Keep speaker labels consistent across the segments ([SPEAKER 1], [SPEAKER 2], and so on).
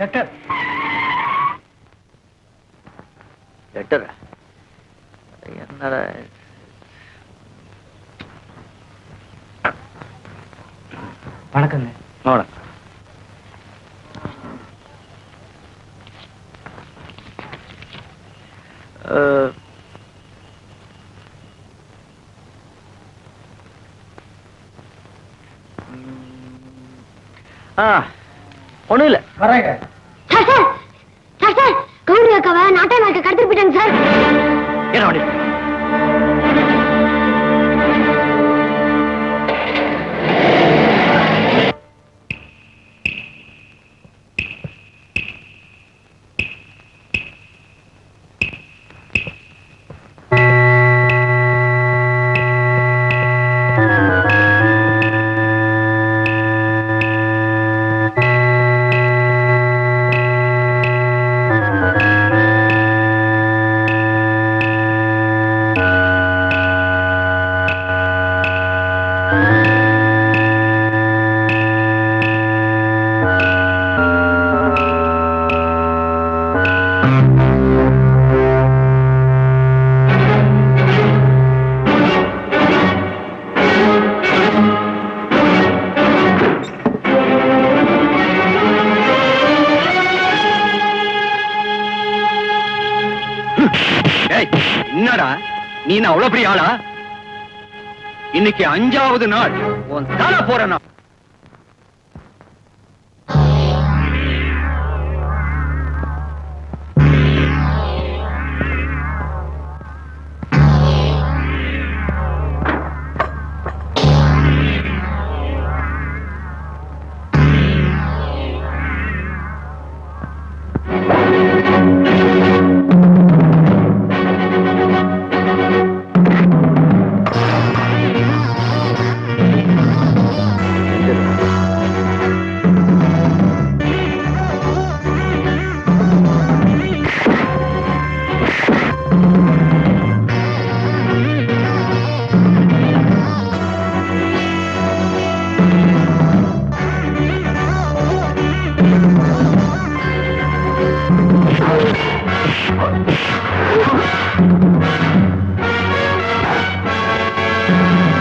[SPEAKER 1] Letter
[SPEAKER 2] letter என்னடா
[SPEAKER 1] வணக்கங்க.
[SPEAKER 2] வணக்கம். ஆ. ஒண்ணும் இல்ல.
[SPEAKER 1] வரேங்க
[SPEAKER 3] சார் சார் கவுண்டர் அக்காவை நாட்டை நாக்க கடத்திட்டு போயிட்டாங்க சார்.
[SPEAKER 2] என்ன
[SPEAKER 4] நீ அவ்வளவு பெரிய ஆளா? இன்னைக்கு அஞ்சாவது நாள். உன் தலை போற நாள் இன்ஸ்பெக்டர்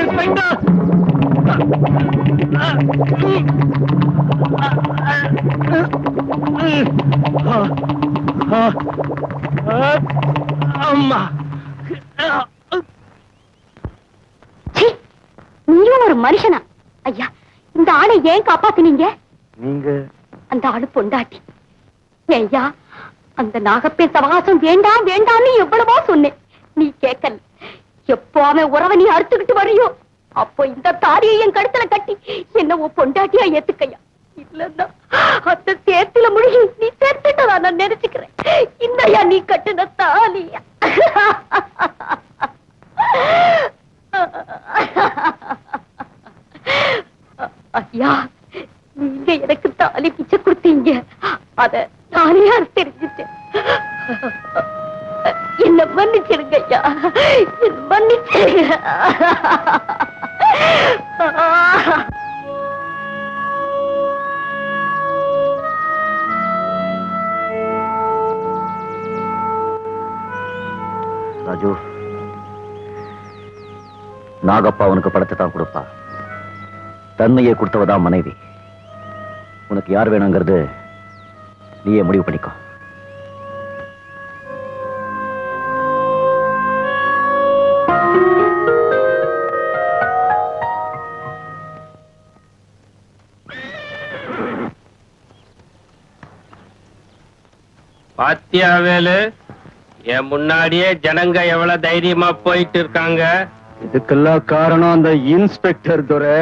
[SPEAKER 4] இன்ஸ்பெக்டர் அம்மா.
[SPEAKER 3] சீ, நீயும் ஒரு மனுஷனா? ஐயா இந்த ஆளை ஏன் காப்பாத்துனீங்க?
[SPEAKER 2] நீங்க?
[SPEAKER 3] அந்த ஆளு பொண்டாட்டி. ஐயா அந்த நாகப்பே சவகாசம் வேண்டாம் வேண்டாம்னு எவ்வளவோ சொன்னேன். நீ கேட்கல. எப்போ அவன் உறவை நீ அறுத்துக்கிட்டு வரையும் அப்போ இந்த தாலியை என் கழுத்துல கட்டி என்ன உன் பொண்டாட்டியா ஏத்துக்கையா? இல்லன்னா அந்த சேத்துல முழுகி நீ சேர்த்துட்டதா நான் நினைச்சுக்கிறேன். இன்னையா நீ கட்டுன தாலியா ஐயா நீங்க எனக்கு தாலி பிச்சை கொடுத்தீங்க. அத நானே தெரிஞ்சுட்டேன் என்ன மன்னிச்சிருங்க ஐயா. என்ன மன்னிச்சிருங்க.
[SPEAKER 2] ராஜு நாகப்பா அவனுக்கு படத்தை தான் கொடுப்பா. தன்மையை கொடுத்தவதான் மனைவி. உனக்கு யார் வேணுங்கிறது நீயே முடிவு பண்ணிக்கோ.
[SPEAKER 5] பாத்தியா வேலு என் முன்னாடியே ஜனங்க எவ்வளவு தைரியமா போயிட்டு இருக்காங்க?
[SPEAKER 6] இதுக்கெல்லாம் காரணம் அந்த இன்ஸ்பெக்டர் துரை.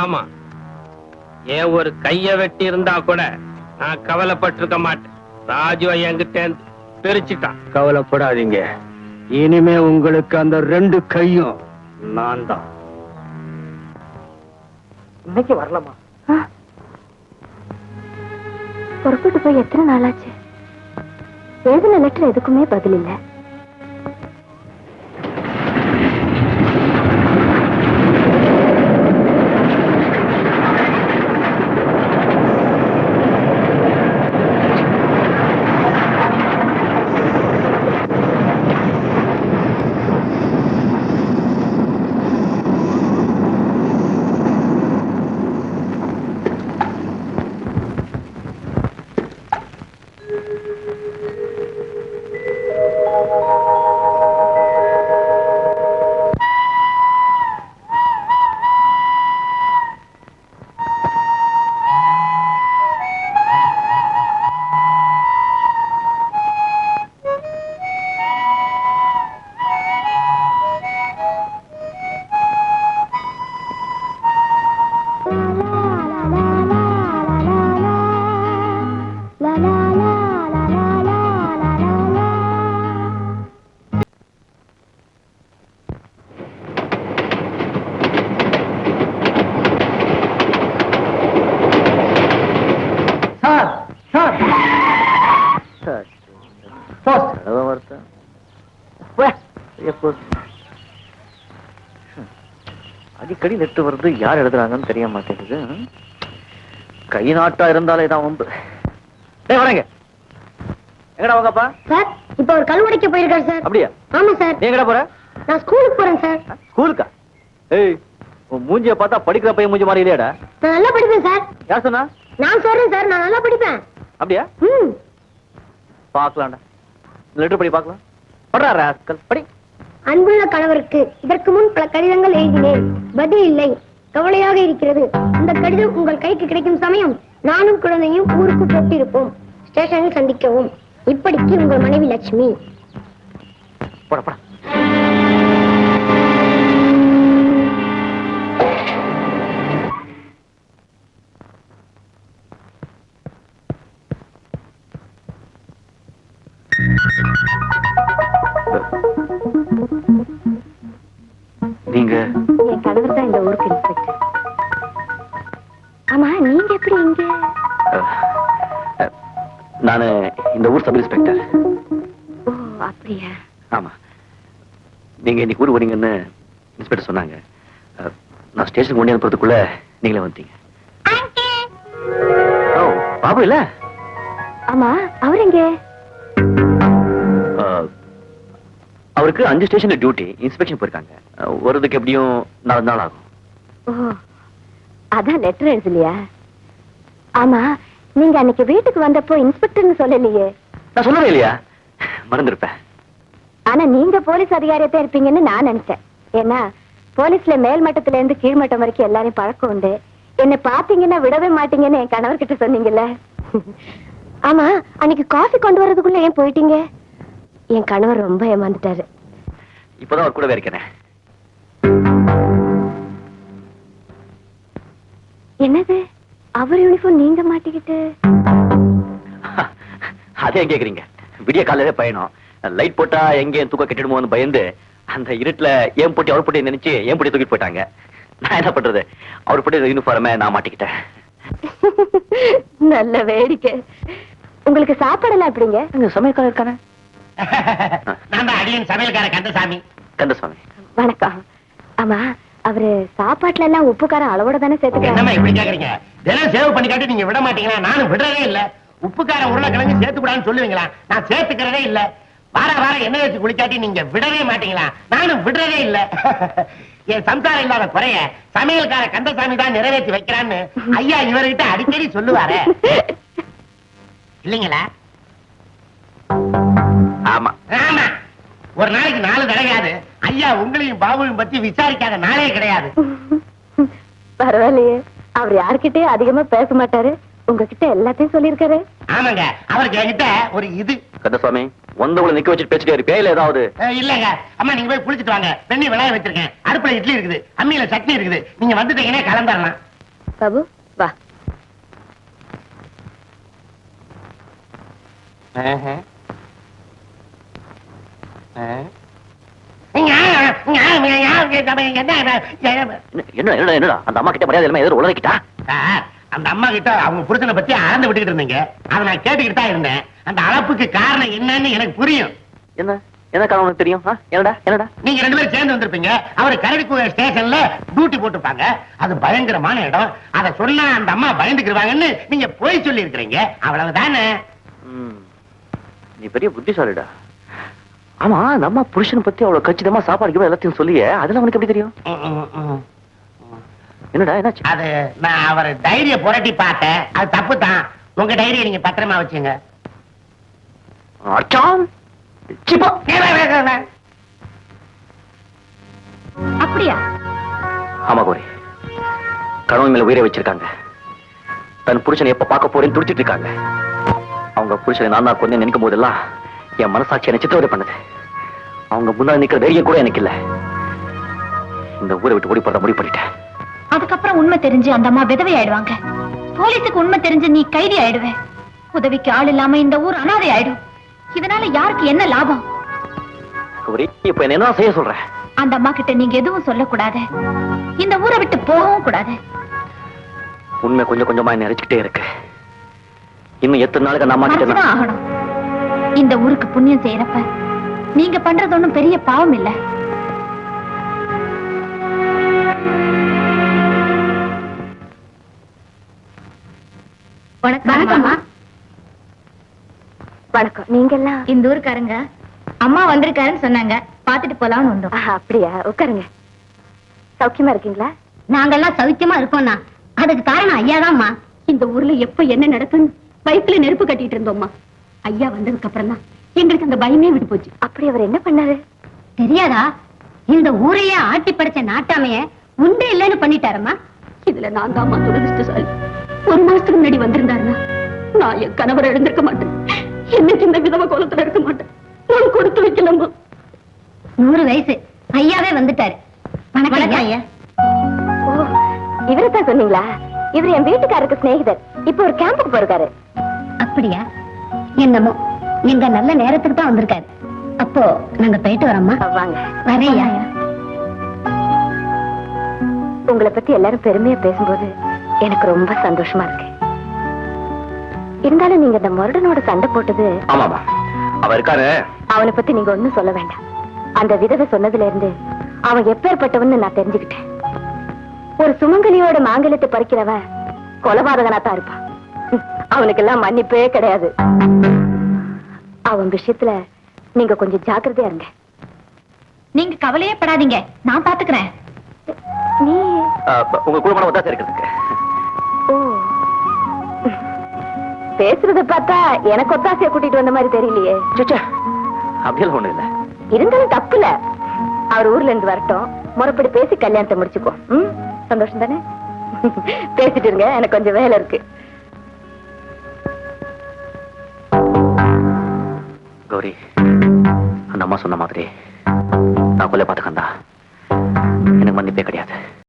[SPEAKER 5] ஆமா. ஏன் ஒரு கைய வெட்டி இருந்தா கூட நான் கவலைப்பட்டிருக்க மாட்டேன். ராஜு என்கிட்ட இருந்து பிரிச்சுட்டான்.
[SPEAKER 6] கவலைப்படாதீங்க. இனிமே உங்களுக்கு அந்த ரெண்டு கையும் நான் தான்.
[SPEAKER 1] இன்னைக்கு வரலாமா?
[SPEAKER 7] புறப்பட்டு போய் எத்தனை நாளாச்சு? எழுதின லெட்டர் எதுக்குமே பதில் இல்ல.
[SPEAKER 2] அடிக்கடி நெட்டு வருது. யார் எழுதுறாங்கன்னு தெரிய மாட்டேங்குது? கை நாட்டா இருந்தாலே தான் வம்பு டேய் வரேங்க எங்கடா வாங்கப்பா?
[SPEAKER 7] சார் இப்ப ஒரு கல்வடைக்கு போயிருக்காரு சார்.
[SPEAKER 2] அப்படியா?
[SPEAKER 7] ஆமா சார்.
[SPEAKER 2] நீ எங்கடா போற?
[SPEAKER 7] நான் ஸ்கூலுக்கு போறேன் சார்.
[SPEAKER 2] ஸ்கூலுக்கா? ஏய் உன் மூஞ்சிய பார்த்தா படிக்கிற பையன் மூஞ்சி மாதிரி இல்லையாடா?
[SPEAKER 7] நான் நல்லா படிப்பேன் சார்.
[SPEAKER 2] யார் சொன்னா?
[SPEAKER 7] நான் சொல்றேன் சார் நான் நல்லா படிப்பேன்.
[SPEAKER 2] அப்படியா?
[SPEAKER 7] ம்.
[SPEAKER 2] பார்க்கலாம்டா. லெட்டர் படி பார்க்கலாம். படுறா ராஸ்கல். படி.
[SPEAKER 7] அன்புள்ள கணவருக்கு இதற்கு முன் பல கடிதங்கள் எழுதினேன். பதில் இல்லை. கவலையாக இருக்கிறது. இந்த கடிதம் உங்கள் கைக்கு கிடைக்கும் சமயம் நானும் குழந்தையும் ஊருக்கு போட்டிருப்போம். ஸ்டேஷனில் சந்திக்கவும். இப்படிக்கு உங்கள் மனைவி லட்சுமி.
[SPEAKER 2] போட போட.
[SPEAKER 7] என் கணவர் தான் இந்த ஊருக்கு இன்ஸ்பெக்டர் ஆமா நீங்க எப்படி இங்க?
[SPEAKER 2] நானு இந்த ஊர் சப் இன்ஸ்பெக்டர்
[SPEAKER 7] ஓ அப்படியா?
[SPEAKER 2] ஆமா. நீங்க இன்னைக்கு ஊர் வரீங்கன்னு இன்ஸ்பெக்டர் சொன்னாங்க. நான் ஸ்டேஷன் கொண்டு அனுப்புறதுக்குள்ள நீங்களே வந்துட்டீங்க. ஓ பாபு இல்ல?
[SPEAKER 7] ஆமா அவர் எங்க?
[SPEAKER 2] அவருக்கு அஞ்சு ஸ்டேஷன்ல டியூட்டி இன்ஸ்பெக்ஷன் போயிருக்காங்க. அஹ், வர்றதுக்கு எப்படியும் நாலு நாள் ஆகும்.
[SPEAKER 7] ஓ அதான் லெட்டர் எழுதலையா? ஆமா நீங்க அன்னைக்கு வீட்டுக்கு வந்தப்போ இன்ஸ்பெக்டர்னு சொல்லலையே.
[SPEAKER 2] நான் சொல்லவே இல்லையா? மறந்துருப்பேன்.
[SPEAKER 7] ஆனா நீங்க போலீஸ் அதிகாரியத்தை இருப்பீங்கன்னு நான் நினைச்சேன். ஏன்னா போலீஸ்ல மேல் மட்டத்துல இருந்து கீழ் மட்டம் வரைக்கும் எல்லாரையும் பழக்கம் உண்டு. என்ன பாத்தீங்கன்னா விடவே மாட்டீங்கன்னு என் கணவர் கிட்ட சொன்னீங்கல்ல. ஆமா அன்னைக்கு காஃபி கொண்டு வரதுக்குள்ள ஏன் போயிட்டீங்க? என் கணவர் ரொம்ப ஏமாந்துட்டாரு.
[SPEAKER 2] இப்பதான் அவர் கூடவே இருக்கிறேன்
[SPEAKER 7] என்னது? அவர் யூனிஃபார்ம் நீங்க மாட்டிக்கிட்டு?
[SPEAKER 2] அதே கேக்குறீங்க. விடிய காலையில பயணம். லைட் போட்டா எங்க என் தூக்க கெட்டிடுமோன்னு பயந்து அந்த இருட்டுல ஏன் போட்டி அவர் போட்டி நினைச்சு ஏன் போட்டி தூக்கிட்டு போயிட்டாங்க? நான் என்ன பண்றது? அவர் போட்டி யூனிஃபார்மே நான் மாட்டிக்கிட்டேன்.
[SPEAKER 7] நல்ல வேடிக்கை. உங்களுக்கு சாப்பாடெல்லாம் எப்படிங்க?
[SPEAKER 2] அங்க சமயக்காரர் இருக்கானே?
[SPEAKER 5] நான் தான் அடியன் சமையல்கார கந்தசாமி.
[SPEAKER 2] கந்தசுவாமி
[SPEAKER 7] வணக்கம். ஆமா அவரு சாப்பாட்டுல எல்லாம் உப்பு காரம் அளவோட தானே
[SPEAKER 5] என்னம்மா
[SPEAKER 7] சேர்த்துக்கிறாங்க
[SPEAKER 5] இப்படி கேக்குறீங்க? தினம் சேவ் பண்ணி காட்டி நீங்க விட மாட்டீங்களா? நானும் விடுறதே இல்ல. உப்புக்கார உருளைக்கிழங்கு சேர்த்து கூடாதுன்னு சொல்லுவீங்களா? நான் சேர்த்துக்கிறதே இல்ல. வார வாரம் எண்ணெய் வச்சு குளிக்காட்டி நீங்க விடவே மாட்டீங்களா? நானும் விடுறதே இல்ல. என் சம்சாரம் இல்லாத குறைய சமையல்கார கந்தசாமி தான் நிறைவேற்றி வைக்கிறான்னு ஐயா இவர்கிட்ட அடிக்கடி சொல்லுவாரே. இல்லைங்களா?
[SPEAKER 2] ஆமா.
[SPEAKER 5] ஆமா. ஒரு நாளைக்கு நாலு தடவையாது. ஐயா உங்களையும் பாபுவையும் பத்தி விசாரிக்காத நாளே கிடையாது.
[SPEAKER 7] பரவாயில்லையே. அவர் யார்கிட்டயும் அதிகமா பேச மாட்டாரு. உங்ககிட்ட எல்லாத்தையும் சொல்லியிருக்காரு.
[SPEAKER 5] ஆமாங்க. அவருக்கு என்கிட்ட ஒரு இது.
[SPEAKER 2] கந்தசுவாமி வந்தவங்களை நிக்க வச்சுட்டு பேசிட்டே இருப்பே இல்ல ஏதாவது?
[SPEAKER 5] இல்லங்க. அம்மா நீங்க போய் குளிச்சிட்டு வாங்க. வெண்ணி விளைய வச்சிருக்கேன். அடுப்புல இட்லி இருக்குது. அம்மியில சட்னி இருக்குது. நீங்க வந்துட்டீங்கன்னா கலந்துடலாம்
[SPEAKER 7] பாபு வா.
[SPEAKER 2] என்ன என்ன என்னடா அந்த அம்மா கிட்ட மரியாதை எதிர
[SPEAKER 5] சார், அந்த அம்மா கிட்ட அவங்க புருஷனை பத்தி அளந்து விட்டுக்கிட்டு இருந்தீங்க. அதை நான் கேட்டுக்கிட்டு தான் இருந்தேன். அந்த அளப்புக்கு காரணம் என்னன்னு எனக்கு புரியும்.
[SPEAKER 2] என்ன? என்ன காரணம் தெரியும்? என்னடா என்னடா?
[SPEAKER 5] நீங்க ரெண்டு பேரும் சேர்ந்து வந்திருப்பீங்க. அவர் கரடிக்குள்ள ஸ்டேஷன்ல டியூட்டி போட்டுப்பாங்க அது பயங்கரமான இடம். அதை சொன்னா அந்த அம்மா பயந்துக்கிருவாங்கன்னு நீங்க போய் சொல்லி இருக்கிறீங்க அவ்வளவுதானே.
[SPEAKER 2] நீ பெரிய புத்திசாலிடா. ஆமா நம்ம புருஷனை பத்தி அவ்வளவு கச்சிதமா சாப்பாடு எல்லாத்தையும் சொல்லியே அதெல்லாம் அவனுக்கு எப்படி தெரியும். என்னடா என்னாச்சு?
[SPEAKER 5] அது நான் அவர் டைரிய புரட்டி பார்த்தேன். அது தப்பு தான் உங்க டைரியை நீங்க பத்திரமா வச்சுங்க.
[SPEAKER 7] அப்படியா?
[SPEAKER 2] ஆமா கோரி. கணவன் மேல உயிரை வச்சிருக்காங்க. தன் புருஷனை எப்ப பார்க்க போறேன்னு துடிச்சிட்டு இருக்காங்க. அவங்க புருஷனை நான் தான் கொஞ்சம் நினைக்கும் போதெல்லாம் என் மனசாட்சி என்ன சித்திரவதை பண்ணுது. அவங்க முன்னாடி நிக்கிற தைரியம் கூட எனக்கு இல்ல. இந்த ஊரை விட்டு ஓடி போறத முடிவு பண்ணிட்டேன்.
[SPEAKER 7] அதுக்கப்புறம் உண்மை தெரிஞ்சு அந்த அம்மா விதவை ஆயிடுவாங்க. போலீஸுக்கு உண்மை தெரிஞ்சு நீ கைதி ஆயிடுவ. உதவிக்கு ஆள் இல்லாம இந்த ஊர் அனாதை ஆயிடும். இதனால யாருக்கு என்ன லாபம்?
[SPEAKER 2] இப்ப என்ன செய்ய சொல்றேன்
[SPEAKER 7] அந்த அம்மா கிட்ட நீங்க எதுவும் சொல்லக்கூடாது. இந்த ஊரை விட்டு போகவும் கூடாது.
[SPEAKER 2] உண்மை கொஞ்சம் கொஞ்சமா என்ன அரைச்சுக்கிட்டே இருக்கு. இன்னும் எத்தனை நாளுக்கு அம்மா நான்-
[SPEAKER 7] ஆகணும். இந்த ஊருக்கு புண்ணியம் செய்யறப்ப நீங்க பண்றது ஒண்ணும் பெரிய பாவம் இல்ல. வணக்கம் வணக்கம். நீங்க எல்லாம் இந்த ஊருக்காரங்க அம்மா வந்திருக்காருன்னு சொன்னாங்க. பாத்துட்டு போலாம்னு வந்தோம். அப்படியா? உட்காருங்க. சௌக்கியமா இருக்கீங்களா? நாங்கெல்லாம் சௌக்கியமா இருக்கோம்னா அதுக்கு காரணம் ஐயாதாம்மா. இந்த ஊர்ல எப்ப என்ன நடக்குன்னு வயித்துல நெருப்பு கட்டிட்டு இருந்தோம்மா. ஐயா வந்ததுக்கு அப்புறம் தான் எங்களுக்கு அந்த பயமே விட்டு போச்சு. அப்படி அவர் என்ன பண்ணாரு? தெரியாதா? இந்த ஊரையே ஆட்டி படைச்ச நாட்டாமைய உண்டு இல்லைன்னு பண்ணிட்டாரம்மா. இதுல நான் தாம்மா துரதிருஷ்டசாலி ஒரு மாசத்துக்கு முன்னாடி வந்திருந்தாருன்னா நான் என் கணவரை எழுந்திருக்க மாட்டேன். என்னைக்கு இந்த விதவ கோலத்துல இருக்க மாட்டேன். நான் கொடுத்து வைக்கலம்மா நூறு வயசு. ஐயாவே வந்துட்டாரு. வணக்கம் ஐயா. ஓ இவரை தான் சொன்னீங்களா? இவர் என் வீட்டுக்காரருக்கு சிநேகிதர். இப்ப ஒரு கேம்புக்கு போயிருக்காரு. அப்படியா? என்னமோ? எங்க நல்ல நேரத்துக்கு தான் வந்திருக்காரு. அப்போ நாங்க போயிட்டு வரோம்மா. வாங்க. வரையா உங்களை பத்தி எல்லாரும் பெருமையா பேசும்போது எனக்கு ரொம்ப சந்தோஷமா இருக்கு. இருந்தாலும் நீங்க இந்த முரடனோட சண்டை போட்டது
[SPEAKER 2] ஆமாமா அவ இருக்காரு
[SPEAKER 7] அவனை பத்தி நீங்க ஒண்ணும் சொல்ல வேண்டாம். அந்த விதவை சொன்னதுல இருந்து அவன் எப்பேற்பட்டவன்னு நான் தெரிஞ்சுக்கிட்டேன். ஒரு சுமங்கலியோட மாங்கல்யத்தை பறிக்கிறவன் கொலபாதகனா தான் இருப்பான். ம், அவனுக்கெல்லாம் மன்னிப்பே கிடையாது. அவன் விஷயத்துல நீங்க கொஞ்சம் ஜாக்கிரதையா இருங்க. நீங்க கவலையே படாதீங்க. நான் பாத்துக்கிறேன். நீ
[SPEAKER 2] ஆ, உங்க குடும்பம் இருக்கிறதுக்கு.
[SPEAKER 7] பேசுறத பார்த்தா எனக்கு ஒத்தாசைய கூட்டிட்டு வந்த மாதிரி தெரியலையே.
[SPEAKER 2] ச்சே, அப்படியெல்லாம் ஒண்ணும் இல்ல.
[SPEAKER 7] இருந்தாலும் தப்பு இல்ல. அவர் ஊர்ல இருந்து வரட்டும். முறைப்படி பேசி கல்யாணத்தை முடிச்சுக்கோ ம்? சந்தோஷம் தானே? பேசிட்டு இருங்க. எனக்கு கொஞ்சம் வேலை இருக்கு.
[SPEAKER 2] அம்மா சொன்ன மாதிரி நான் கொலை பார்த்துக்கந்தா எனக்கு மன்னிப்பே கிடையாது.